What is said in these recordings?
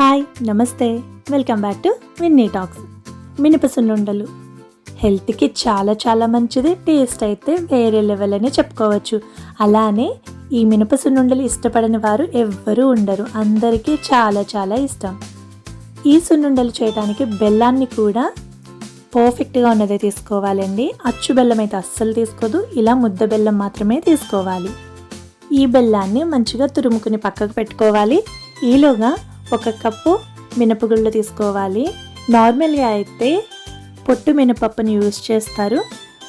Hi నమస్తే. Welcome back to Vinny talks. మినప సున్నుండలు హెల్త్కి చాలా చాలా మంచిది టేస్ట్ అయితే వేరే లెవెల్ అని చెప్పుకోవచ్చు. అలానే ఈ మినప సున్నుండలు ఇష్టపడని వారు ఎవ్వరూ ఉండరు. అందరికీ చాలా చాలా ఇష్టం. ఈ సున్నుండలు చేయడానికి బెల్లాన్ని కూడా పర్ఫెక్ట్గా ఉన్నదే తీసుకోవాలండి. అచ్చు బెల్లం అయితే అస్సలు తీసుకోదు. ఇలా ముద్ద బెల్లం మాత్రమే తీసుకోవాలి. ఈ బెల్లాన్ని మంచిగా తురుముకుని పక్కకు పెట్టుకోవాలి. ఈలోగా ఒక కప్పు మినపగుళ్ళు తీసుకోవాలి. నార్మల్గా అయితే పొట్టు మినపప్పుని యూజ్ చేస్తారు.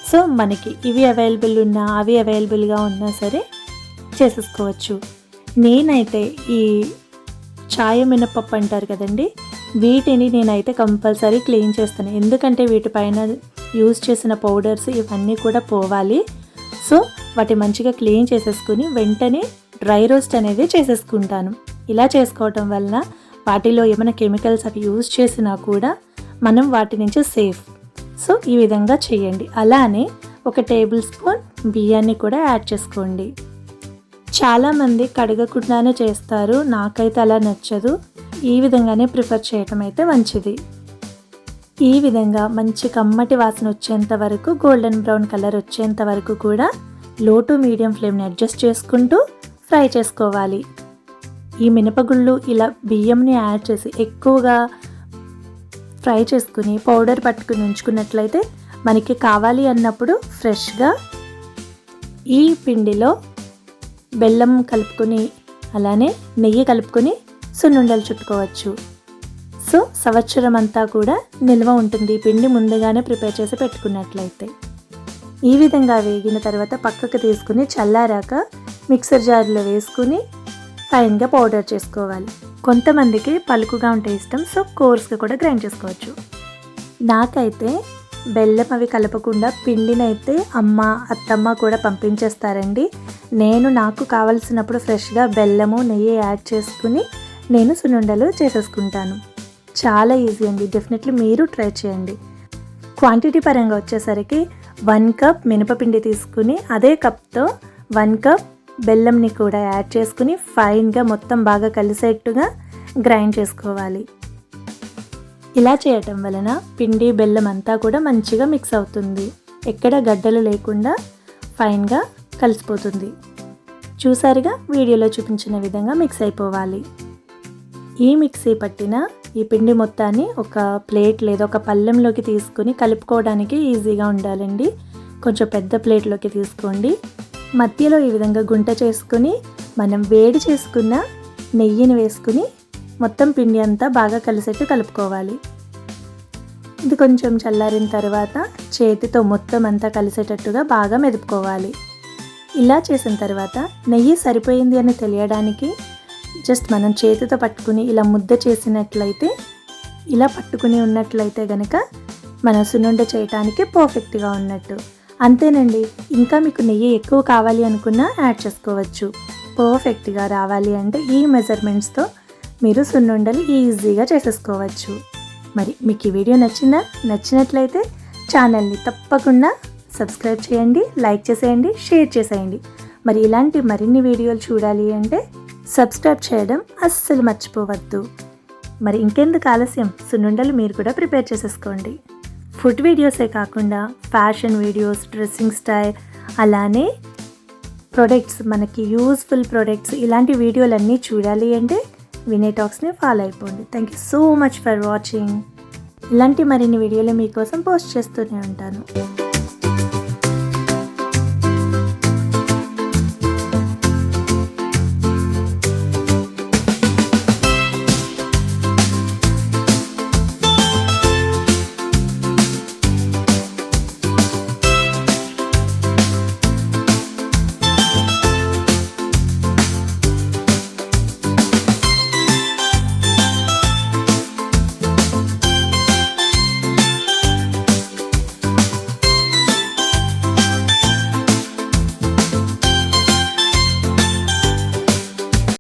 సో మనకి ఇవి అవైలబుల్ ఉన్నా అవి అవైలబుల్గా ఉన్నా సరే చేసేసుకోవచ్చు. నేనైతే ఈ చాయ మినపప్పు అంటారు కదండి వీటిని నేనైతే కంపల్సరీ క్లీన్ చేస్తాను. ఎందుకంటే వీటిపైన యూజ్ చేసిన పౌడర్స్ ఇవన్నీ కూడా పోవాలి. సో వాటి మంచిగా క్లీన్ చేసేసుకుని వెంటనే డ్రై రోస్ట్ అనేది చేసేసుకుంటాను. ఇలా చేసుకోవటం వలన వాటిలో ఏమైనా కెమికల్స్ అవి యూజ్ చేసినా కూడా మనం వాటి నుంచి సేఫ్. సో ఈ విధంగా చేయండి. అలానే ఒక టేబుల్ స్పూన్ బియ్యాన్ని కూడా యాడ్ చేసుకోండి. చాలామంది కడగకుండానే చేస్తారు. నాకైతే అలా నచ్చదు. ఈ విధంగానే ప్రిఫర్ చేయటం అయితే మంచిది. ఈ విధంగా మంచి కమ్మటి వాసన వచ్చేంత వరకు గోల్డెన్ బ్రౌన్ కలర్ వచ్చేంత వరకు కూడా లో టు మీడియం ఫ్లేమ్ని అడ్జస్ట్ చేసుకుంటూ ఫ్రై చేసుకోవాలి. ఈ మినపగుళ్ళు ఇలా బియ్యంని యాడ్ చేసి ఎక్కువగా ఫ్రై చేసుకుని పౌడర్ పట్టుకుని ఉంచుకున్నట్లయితే మనకి కావాలి అన్నప్పుడు ఫ్రెష్గా ఈ పిండిలో బెల్లం కలుపుకొని అలానే నెయ్యి కలుపుకొని సున్నుండలు చుట్టుకోవచ్చు. సో సంవత్సరం అంతా కూడా నిల్వ ఉంటుంది. ఈ పిండి ముందుగానే ప్రిపేర్ చేసి పెట్టుకున్నట్లయితే. ఈ విధంగా వేగిన తర్వాత పక్కకు తీసుకుని చల్లారాక మిక్సర్ జార్లో వేసుకుని ఫైన్గా పౌడర్ చేసుకోవాలి. కొంతమందికి పలుకుగా ఉంటే ఇష్టం సో కోర్స్గా కూడా గ్రైండ్ చేసుకోవచ్చు. నాకైతే బెల్లం అవి కలపకుండా పిండినైతే అమ్మ అత్తమ్మ కూడా పంపించేస్తారండి. నేను నాకు కావలసినప్పుడు ఫ్రెష్గా బెల్లము నెయ్యి యాడ్ చేసుకుని నేను సున్నుండలు చేసేసుకుంటాను. చాలా ఈజీ అండి. డెఫినెట్లీ మీరు ట్రై చేయండి. క్వాంటిటీ పరంగా వచ్చేసరికి వన్ కప్ మినపపిండి తీసుకుని అదే కప్తో వన్ కప్ బెల్లంని కూడా యాడ్ చేసుకుని ఫైన్గా మొత్తం బాగా కలిసేట్టుగా గ్రైండ్ చేసుకోవాలి. ఇలా చేయటం వలన పిండి బెల్లం అంతా కూడా మంచిగా మిక్స్ అవుతుంది. ఎక్కడ గడ్డలు లేకుండా ఫైన్గా కలిసిపోతుంది. చూసారుగా? వీడియోలో చూపించిన విధంగా మిక్స్ అయిపోవాలి. ఈ మిక్సీ పట్టిన ఈ పిండి మొత్తాన్ని ఒక ప్లేట్ లేదా ఒక పళ్ళెంలోకి తీసుకుని కలుపుకోవడానికి ఈజీగా ఉండాలండి. కొంచెం పెద్ద ప్లేట్లోకి తీసుకోండి. మధ్యలో ఈ విధంగా గుంట చేసుకుని మనం వేడి చేసుకున్న నెయ్యిని వేసుకుని మొత్తం పిండి అంతా బాగా కలిసేట్టు కలుపుకోవాలి. ఇది కొంచెం చల్లారిన తర్వాత చేతితో మొత్తం అంతా కలిసేటట్టుగా బాగా మెదుపుకోవాలి. ఇలా చేసిన తర్వాత నెయ్యి సరిపోయింది అని తెలియడానికి జస్ట్ మనం చేతితో పట్టుకుని ఇలా ముద్ద చేసినట్లయితే ఇలా పట్టుకుని ఉన్నట్లయితే గనక మన సున్నుండ చేయటానికి పర్ఫెక్ట్గా ఉన్నట్టు. అంతేనండి. ఇంకా మీకు నెయ్యి ఎక్కువ కావాలి అనుకున్నా యాడ్ చేసుకోవచ్చు. పర్ఫెక్ట్గా రావాలి అంటే ఈ మెజర్మెంట్స్తో మీరు సున్నుండలు ఈజీగా చేసేసుకోవచ్చు. మరి మీకు ఈ వీడియో నచ్చిందా? నచ్చినట్లయితే ఛానల్ని తప్పకుండా సబ్స్క్రైబ్ చేయండి లైక్ చేసేయండి షేర్ చేసేయండి. మరి ఇలాంటి మరిన్ని వీడియోలు చూడాలి అంటే సబ్స్క్రైబ్ చేయడం అస్సలు మర్చిపోవద్దు. మరి ఇంకెందుకు ఆలస్యం? సున్నుండలు మీరు కూడా ప్రిపేర్ చేసేసుకోండి. ఫుడ్ వీడియోసే కాకుండా ఫ్యాషన్ వీడియోస్ డ్రెస్సింగ్ స్టైల్ అలానే ప్రొడక్ట్స్ మనకి యూస్ఫుల్ ప్రొడక్ట్స్ ఇలాంటి వీడియోలన్నీ చూడాలి అంటే వినే టాక్స్ని ఫాలో అయిపోండి. Thank you so much for watching ఇలాంటి మరిన్ని వీడియోలు మీకోసం పోస్ట్ చేస్తూనే ఉంటాను.